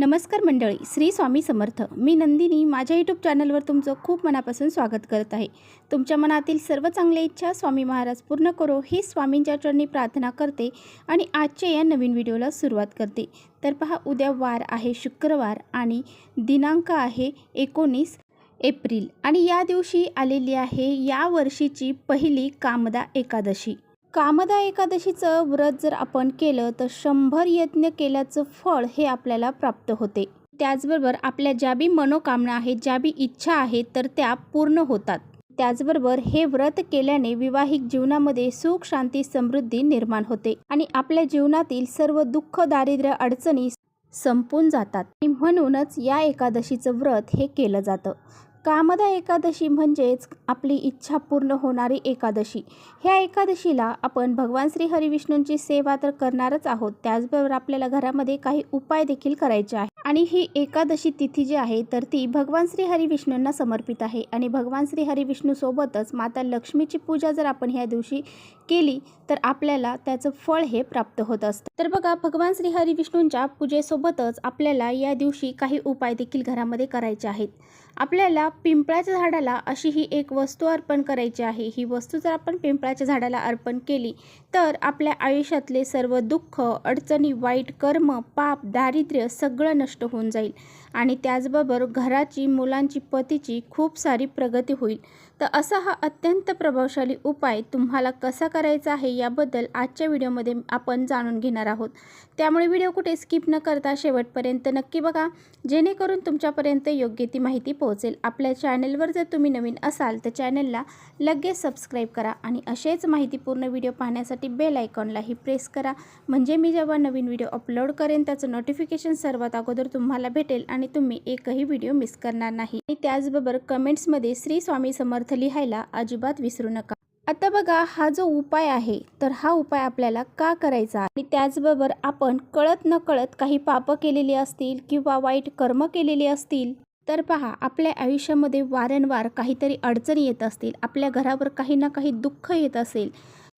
नमस्कार मंडळी श्री स्वामी समर्थ. मी नंदिनी माझ्या यूट्यूब चॅनलवर तुमचं खूप मनापासून स्वागत करत आहे. तुमच्या मनातील सर्व चांगल्या इच्छा स्वामी महाराज पूर्ण करो ही स्वामींच्या चरणी प्रार्थना करते आणि आजच्या या नवीन व्हिडिओला सुरुवात करते. तर पहा उद्या वार आहे शुक्रवार आणि दिनांक आहे एकोणीस एप्रिल. आणि या दिवशी आलेली आहे या वर्षीची पहिली कामदा एकादशी. कामदा एकादशीचं व्रत जर आपण केलं तर शंभर यज्ञ केल्याचं फळ हे आपल्याला प्राप्त होते. त्याचबरोबर आपल्या ज्या बी मनोकामना आहेत ज्या बी इच्छा आहेत तर त्या पूर्ण होतात. त्याचबरोबर हे व्रत केल्याने विवाहिक जीवनामध्ये सुख शांती समृद्धी निर्माण होते आणि आपल्या जीवनातील सर्व दुःख दारिद्र्य अडचणी संपून जातात. म्हणूनच या एकादशीचं व्रत हे केलं जातं. कामदा एकादशी म्हणजेच आपली इच्छा पूर्ण होणारी एकादशी. ह्या एकादशीला आपण भगवान श्री हरिविष्णूंची सेवा तर करणारच आहोत. त्याचबरोबर आपल्याला घरामध्ये काही उपाय देखील करायचे आहे आणि ही एकादशी तिथी जी आहे तर ती भगवान श्री हरिविष्णूंना समर्पित आहे. आणि भगवान श्री हरिविष्णूसोबतच माता लक्ष्मीची पूजा जर आपण ह्या दिवशी केली तर आपल्याला त्याचं फळ हे प्राप्त होत असतं. तर बघा भगवान श्री हरिविष्णूंच्या पूजेसोबतच आपल्याला या दिवशी काही उपाय देखील घरामध्ये करायचे आहेत. आपल्याला पिंपळाच्या झाडाला अशी ही एक वस्तू अर्पण करायची आहे. ही वस्तू जर आपण पिंपळाच्या झाडाला अर्पण केली तर आपल्या आयुष्यातले सर्व दुःख अडचणी वाईट कर्म पाप दारिद्र्य सगळं नष्ट होऊन जाईल. आणि त्याचबरोबर घराची मुलांची पतीची खूप सारी प्रगती होईल. तर असा हा अत्यंत प्रभावशाली उपाय तुम्हाला कसा करायचा आहे याबद्दल आजच्या व्हिडिओमध्ये आपण जाणून घेणार आहोत. त्यामुळे व्हिडिओ कुठे स्किप न करता शेवटपर्यंत नक्की बघा. जेणेकरून तुमच्यापर्यंत योग्य ती माहिती पोहोचेल. आपल्या चॅनलवर जर तुम्ही नवीन असाल तर चॅनलला लगेच सबस्क्राईब करा आणि असेच माहितीपूर्ण व्हिडिओ पाहण्यासाठी बेल आयकॉनलाही प्रेस करा. म्हणजे मी जेव्हा नवीन व्हिडिओ अपलोड करेन त्याचं नोटिफिकेशन सर्वात अगोदर तुम्हाला भेटेल आणि तुम्ही एकही व्हिडिओ मिस करणार नाही. आणि त्याचबरोबर कमेंट्समध्ये श्री स्वामी समर्थ लिहायला अजिबात विसरू नका. आता बघा हा जो उपाय आहे तर हा उपाय आपल्याला का करायचा आणि त्याचबरोबर आपण कळत न कळत काही पापं केलेली असतील किंवा वाईट कर्म केलेली असतील तर पहा आपल्या आयुष्यामध्ये वारंवार काहीतरी अडचणी येत असतील आपल्या घरावर काही ना काही दुःख येत असेल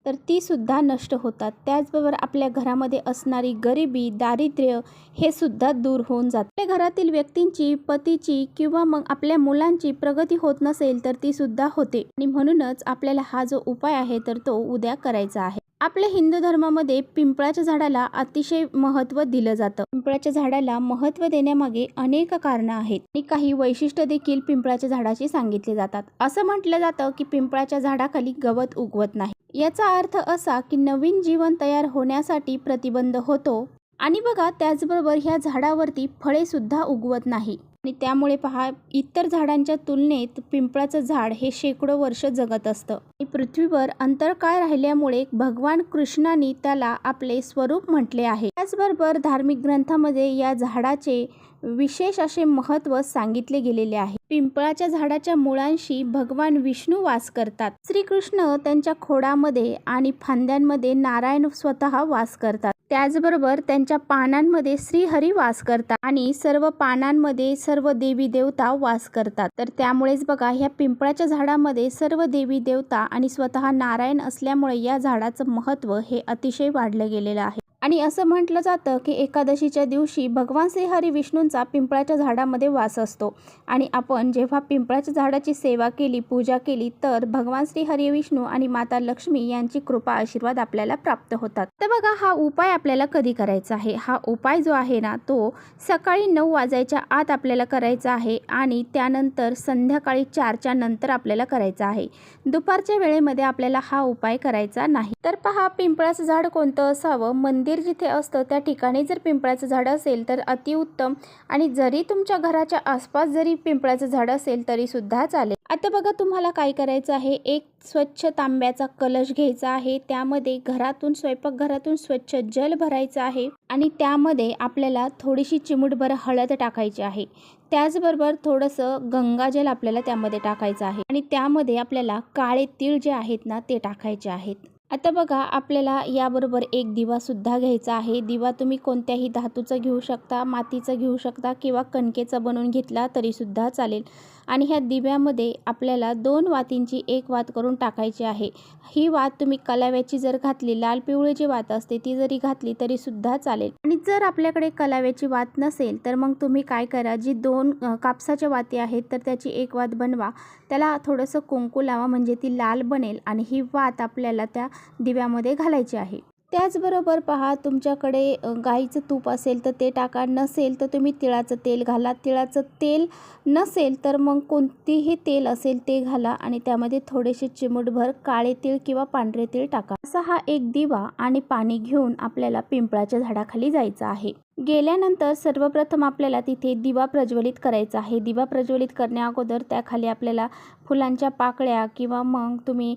तर ती सुद्धा नष्ट होतात. त्याचबरोबर आपल्या घरामध्ये असणारी गरिबी दारिद्र्य हे सुद्धा दूर होऊन जात. आपल्या घरातील व्यक्तींची पतीची किंवा मग आपल्या मुलांची प्रगती होत नसेल तर ती सुद्धा होते. आणि म्हणूनच आपल्याला हा जो उपाय आहे तर तो उद्या करायचा आहे. आपल्या हिंदू धर्मामध्ये पिंपळाच्या झाडाला अतिशय महत्त्व दिलं जातं. पिंपळाच्या झाडाला महत्त्व देण्यामागे अनेक कारणं आहेत आणि काही वैशिष्ट्य देखील पिंपळाच्या झाडाची सांगितले जातात. असं म्हटलं जातं की पिंपळाच्या झाडाखाली गवत उगवत नाही. याचा अर्थ असा की नवीन जीवन तयार होण्यासाठी प्रतिबंध होतो आणि बघा त्याचबरोबर ह्या झाडावरती फळे सुद्धा उगवत नाही. आणि त्यामुळे पहा इतर झाडांच्या तुलनेत पिंपळाचं झाड हे शेकडो वर्ष जगत असतं. आणि पृथ्वीवर अंतरकाळ राहिल्यामुळे भगवान कृष्णाने त्याला आपले स्वरूप म्हटले आहे. त्याचबरोबर धार्मिक ग्रंथामध्ये या झाडाचे विशेष असे महत्त्व सांगितले गेलेले आहे. पिंपळाच्या झाडाच्या मुळांशी भगवान विष्णू वास करतात. श्रीकृष्ण त्यांच्या खोडामध्ये आणि फांद्यांमध्ये नारायण स्वतः वास करतात. त्याचबरोबर त्यांच्या पानांमध्ये श्रीहरी वास करतात आणि सर्व पानांमध्ये सर्व देवी देवता वास करतात. तर त्यामुळेच बघा ह्या पिंपळाच्या झाडामध्ये सर्व देवी देवता आणि स्वतः नारायण असल्यामुळे या झाडाचं महत्त्व हे अतिशय वाढलं गेलेलं आहे. आणि असं म्हटलं जातं की एकादशीच्या दिवशी भगवान श्रीहरी विष्णूंचा पिंपळाच्या झाडामध्ये वास असतो. आणि आपण जेव्हा पिंपळाच्या झाडाची सेवा केली पूजा केली तर भगवान श्रीहरी विष्णू आणि माता लक्ष्मी यांची कृपा आशीर्वाद आपल्याला प्राप्त होतात. तर बघा हा उपाय आपल्याला कधी करायचा आहे? हा उपाय जो आहे ना तो सकाळी नऊ वाजायच्या आत आपल्याला करायचा आहे आणि त्यानंतर संध्याकाळी चारच्या नंतर आपल्याला करायचा आहे. दुपारच्या वेळेमध्ये आपल्याला हा उपाय करायचा नाही. तर पहा पिंपळाचं झाड कोणतं असावं? मंदिर मंदिर जिथे असतं त्या ठिकाणी जर पिंपळाचं झाड असेल तर अतिउत्तम. आणि जरी तुमच्या घराच्या आसपास जरी पिंपळाचं झाड असेल तरी सुद्धा चालेल. आता बघा तुम्हाला काय करायचं आहे? एक स्वच्छ तांब्याचा कलश घ्यायचा आहे. त्यामध्ये घरातून स्वयंपाकघरातून स्वच्छ जल भरायचं आहे. आणि त्यामध्ये आपल्याला थोडीशी चिमूटभर हळद टाकायची आहे. त्याचबरोबर थोडंसं गंगाजल आपल्याला त्यामध्ये टाकायचं आहे. आणि त्यामध्ये आपल्याला काळे तीळ जे आहेत ना ते टाकायचे आहेत. आता बघा आपल्याला याबरोबर एक दिवासुद्धा घ्यायचा आहे. दिवा तुम्ही कोणत्याही धातूचा घेऊ शकता मातीचा घेऊ शकता किंवा कणकेचा बनवून घेतला तरीसुद्धा चालेल. आणि ह्या दिव्यामध्ये आपल्याला दोन वातींची एक वात करून टाकायची आहे. ही वात तुम्ही कलाव्याची जर घातली लाल पिवळी जी वात असते ती जरी घातली तरीसुद्धा चालेल. आणि जर आपल्याकडे कलाव्याची वात नसेल तर मग तुम्ही काय करा जी दोन कापसाच्या वाती आहेत तर त्याची एक वात बनवा. त्याला थोडंसं कुंकू लावा म्हणजे ती लाल बनेल. आणि ही वात आपल्याला त्या दिव्यामध्ये घालायची आहे. त्याचबरोबर पहा तुमच्याकडे गाईचं तूप असेल तर ते टाका. नसेल तर तुम्ही तिळाचं तेल घाला. तिळाचं तेल नसेल तर मग कोणतीही तेल असेल ते घाला आणि त्यामध्ये थोडेसे चिमूटभर काळे तीळ किंवा पांढरे तीळ टाका. असा हा एक दिवा आणि पाणी घेऊन आपल्याला पिंपळाच्या झाडाखाली जायचं आहे. गेल्यानंतर सर्वप्रथम आपल्याला तिथे दिवा प्रज्वलित करायचा आहे. दिवा प्रज्वलित करण्या अगोदर त्याखाली आपल्याला फुलांच्या पाकळ्या किंवा मग तुम्ही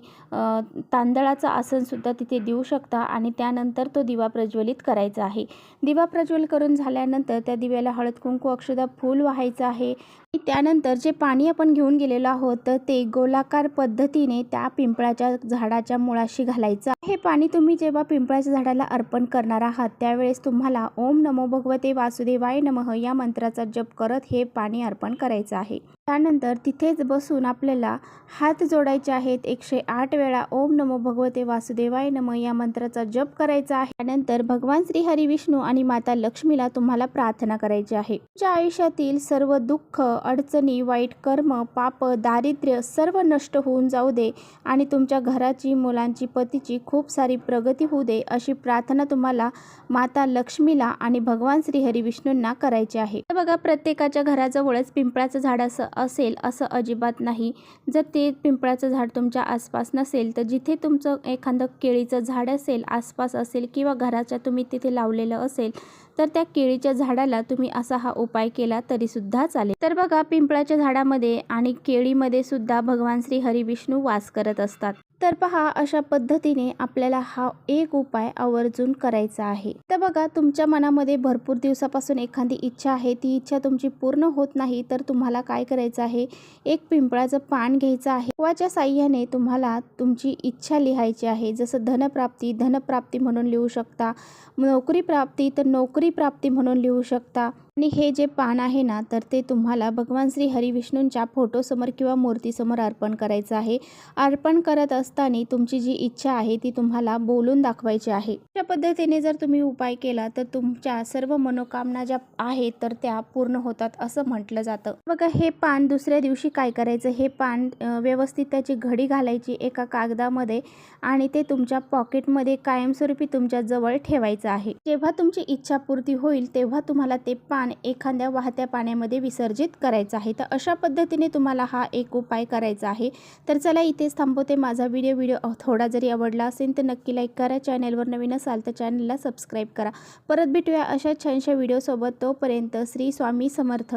तांदळाचं आसनसुद्धा तिथे देऊ शकता आणि त्यानंतर तो दिवा प्रज्वलित करायचा आहे. दिवा प्रज्वलित करून झाल्यानंतर त्या दिव्याला हळद कुंकू अक्षदा फूल व्हायचं आहे. त्यानंतर जे पाणी आपण घेऊन गेलेलो आहोत तर ते गोलाकार पद्धतीने त्या पिंपळाच्या झाडाच्या मुळाशी घालायचं हे पाणी तुम्ही जेव्हा पिंपळाच्या झाडाला अर्पण करणार आहात त्यावेळेस तुम्हाला ओम नमो भगवते वासुदेवाय नमः. या मंत्राचा जप करत हे पाणी अर्पण करायचं आहे. त्यानंतर तिथेच बसून आपल्याला हात जोडायचे आहेत. एकशे आठ वेळा ओम नमो भगवते वासुदेवाय नम या मंत्राचा जप करायचा आहे. त्यानंतर भगवान श्री हरी विष्णू आणि माता लक्ष्मीला तुम्हाला प्रार्थना करायची आहे. तुमच्या आयुष्यातील सर्व दुःख अडचणी वाईट कर्म पाप दारिद्र्य सर्व नष्ट होऊन जाऊ दे आणि तुमच्या घराची मुलांची पतीची खूप सारी प्रगती होऊ दे अशी प्रार्थना तुम्हाला माता लक्ष्मीला आणि भगवान श्री हरी विष्णूंना करायची आहे. बघा प्रत्येकाच्या घराजवळच पिंपळाचं झाड असं असेल असं अजिबात नाही. जर ते पिंपळाचं झाड तुमच्या आसपास नसेल तर जिथे तुमचं एखादं केळीचं झाड असेल आसपास असेल किंवा घराच्या तुम्ही तिथे लावलेलं असेल तर त्या केळीच्या झाडाला तुम्ही असा हा उपाय केला तरीसुद्धा चालेल. तर बघा पिंपळाच्या झाडामध्ये आणि केळीमध्ये सुद्धा भगवान श्री हरिविष्णू वास करत असतात. तर पहा अशा पद्धतीने आपल्याला हा एक उपाय आवर्जून करायचा आहे. तर बघा तुमच्या मनामध्ये भरपूर दिवसापासून एखादी इच्छा आहे ती इच्छा तुमची पूर्ण होत नाही तर तुम्हाला काय करायचं आहे? एक पिंपळाचं पान घ्यायचं आहे. वाच्या साह्याने तुम्हाला तुमची इच्छा लिहायची आहे. जसं धनप्राप्ती धनप्राप्ती म्हणून लिहू शकता. नोकरी प्राप्ती तर नोकरी प्राप्ती म्हणून लिहू शकता. आणि हे जे पान आहे ना तर ते तुम्हाला भगवान श्री हरिविष्णूंच्या फोटोसमोर किंवा मूर्तीसमोर अर्पण करायचं आहे. अर्पण करत असताना तुमची जी इच्छा आहे ती तुम्हाला बोलून दाखवायची आहे. अशा पद्धतीने जर तुम्ही उपाय केला तर तुमच्या सर्व मनोकामना ज्या आहेत तर त्या पूर्ण होतात असं म्हटलं जातं. बघा हे पान दुसऱ्या दिवशी काय करायचं? हे पान व्यवस्थित त्याची घडी घालायची एका कागदामध्ये आणि ते तुमच्या पॉकेटमध्ये कायमस्वरूपी तुमच्या जवळ ठेवायचं आहे. जेव्हा तुमची इच्छापूर्ती होईल तेव्हा तुम्हाला ते पान पान एखाद्या वाहत्या पाण्यामध्ये विसर्जित करायचं आहे. तर अशा पद्धतीने तुम्हाला हा एक उपाय करायचा आहे. तर चला इथेच थांबवते माझा व्हिडिओ व्हिडिओ थोडा जरी आवडला असेल तर नक्की लाईक करा. चॅनलवर नवीन असाल तर चॅनलला सबस्क्राईब करा. परत भेटूया अशा छानशा व्हिडिओसोबत तोपर्यंत श्री स्वामी समर्थ.